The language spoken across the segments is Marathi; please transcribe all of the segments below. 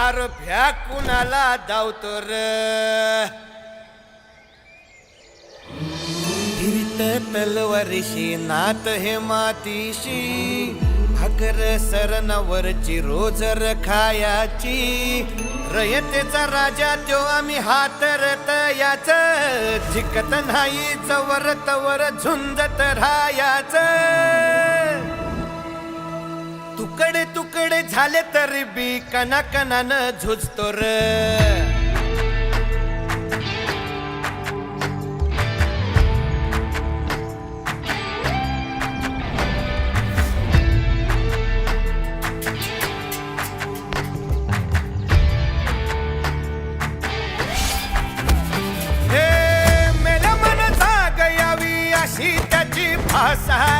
अर भ्या कुणाला धावतो र? फिरत तलवारीशी नात हे मातीशी भाकर सरणावरची रोज र खायाची रयतेचा राजा त्यो आम्ही हातरत याच झिकत नाही चवर तवर झुंजत राहायचं. तुकडे तुकडे झाले तरी बी कना कनानं झुजतो र. हे मेल्या मन जाग यावी अशी त्याची भासार मेल्या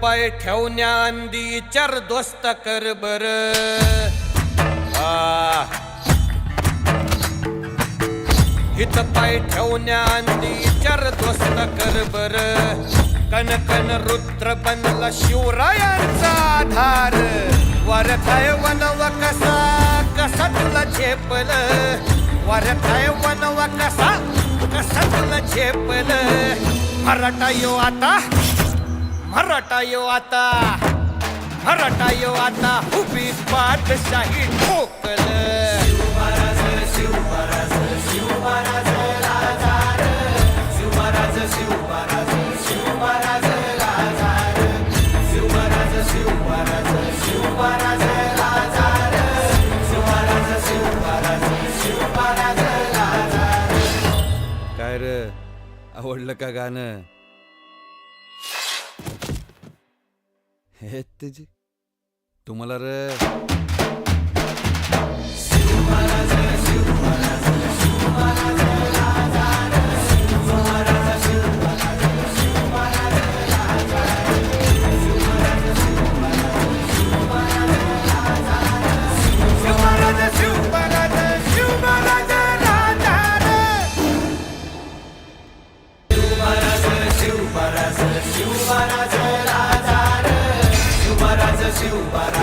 पाय ठेवण्या अंदी चर दोस्त कर बर हित पाय ठेवण्या अंदी चर दोस्त कर बर कन कन रुद्र बनला शिवरायांचा आधार. वरथाय वनव कसा कसा तुला झेपल? वरथाय वनव कसा कसा तुला झेपल? मराठा यो आता मराठा यो आता मराठा यो आता उभी बादशाही ठोकल. काय र आवडलं का गाणं? हे त्याची तुम्हाला र शिवराज शिवराज.